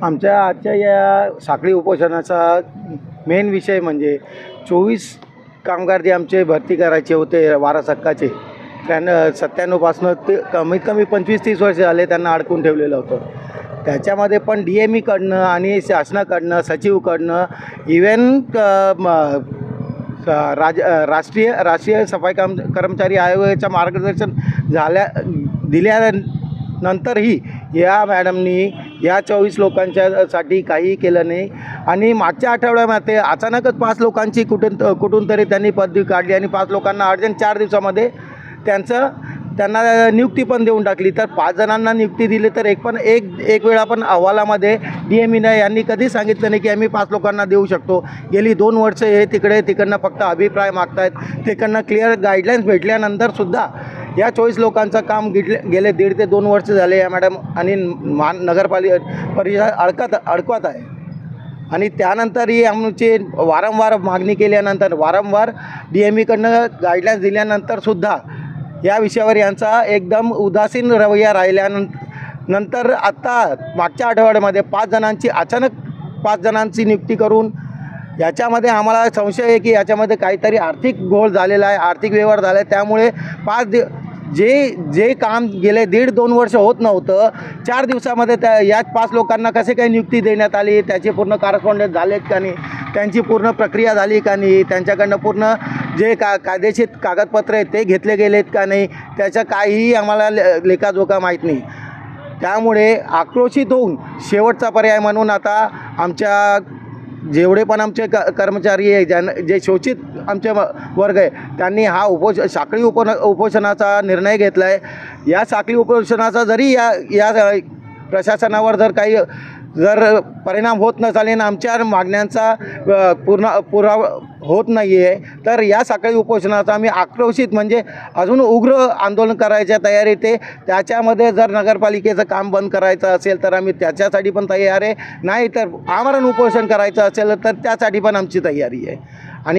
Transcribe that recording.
आमच्या आजच्या या साखळी उपोषणाचा मेन विषय म्हणजे चोवीस कामगार जे आमचे भरती करायचे होते वारा सक्काचे त्र्याण्णव सत्त्याण्णवपासनं ते कमीत कमी पंचवीस तीस वर्ष झाले त्यांना अडकून ठेवलेलं होतं. त्याच्यामध्ये पण डी एम ईकडनं आणि शासनाकडनं सचिवकडनं इवन राज राष्ट्रीय राष्ट्रीय सफाई काम कर्मचारी आयोगाचं मार्गदर्शन झाल्या दिल्यानंतरही या मॅडमनी या चोवीस लोकांच्यासाठी काही केलं नाही. आणि मागच्या आठवड्यामध्ये अचानकच पाच लोकांची कुठून कुठून तरी त्यांनी पदवी काढली आणि पाच लोकांना अर्जंट चार दिवसामध्ये त्यांचं त्यांना नियुक्ती पण देऊन टाकली. तर पाच जणांना नियुक्ती दिली तर एक पण एक एक वेळा पण अहवालामध्ये डी एम इना यांनी कधी सांगितलं नाही की आम्ही पाच लोकांना देऊ शकतो. गेली दोन वर्ष हे तिकडे तिकडनं फक्त अभिप्राय मागतायत. तिकडनं क्लिअर गाईडलाईन्स भेटल्यानंतरसुद्धा या चोवीस लोकांचं काम गिटले गेले दीड ते दोन वर्ष झाले. या मॅडम आणि मान नगरपालिका परिषद अडकत अडकवत आहे. आणि त्यानंतरही आमची वारंवार मागणी केल्यानंतर वारंवार डी एम ईकडनं गाईडलाईन्स दिल्यानंतरसुद्धा या विषयावर यांचा एकदम उदासीन रवैया राहिल्यानंतर नंतर आत्ता मागच्या आठवड्यामध्ये पाच जणांची अचानक पाच जणांची नियुक्ती करून याच्यामध्ये आम्हाला संशय आहे की याच्यामध्ये काहीतरी आर्थिक घोळ झालेला आहे आर्थिक व्यवहार झाला आहे त्यामुळे पाच दि जे जे काम गेले दीड दोन वर्ष होत नव्हतं चार दिवसामध्ये त्या याच पाच लोकांना कसे काही नियुक्ती देण्यात आली त्याचे पूर्ण करस्पॉन्डन्स झालेत का नाही त्यांची पूर्ण प्रक्रिया झाली का नाही त्यांच्याकडनं पूर्ण जे का कायदेशीर कागदपत्र आहेत ते घेतले गेलेत का नाही त्याचं काहीही आम्हाला ले लेखाजोखा माहीत नाही. त्यामुळे आक्रोशित होऊन शेवटचा पर्याय म्हणून आता आमच्या जेवढे पण आमचे क कर्मचारी आहे ज्यांना जे शोषित आमचे वर्ग आहे त्यांनी हा उपोष साखळी उप उपोषणाचा निर्णय घेतला आहे या साखळी उपोषणाचा जरी या या प्रशासनावर जर काही जर परिणाम होत नसाले आणि आमच्या मागण्यांचा पूर्ण पुरावा होत नाही आहे तर या साखळी उपोषणाचा आम्ही आक्रोशित म्हणजे अजून उग्र आंदोलन करायच्या तयारीत आहे. त्याच्यामध्ये जर नगरपालिकेचं काम बंद करायचं असेल तर आम्ही त्याच्यासाठी पण तयार आहे. नाही तर आमरण उपोषण करायचं असेल तर त्यासाठी पण आमची तयारी आहे. आणि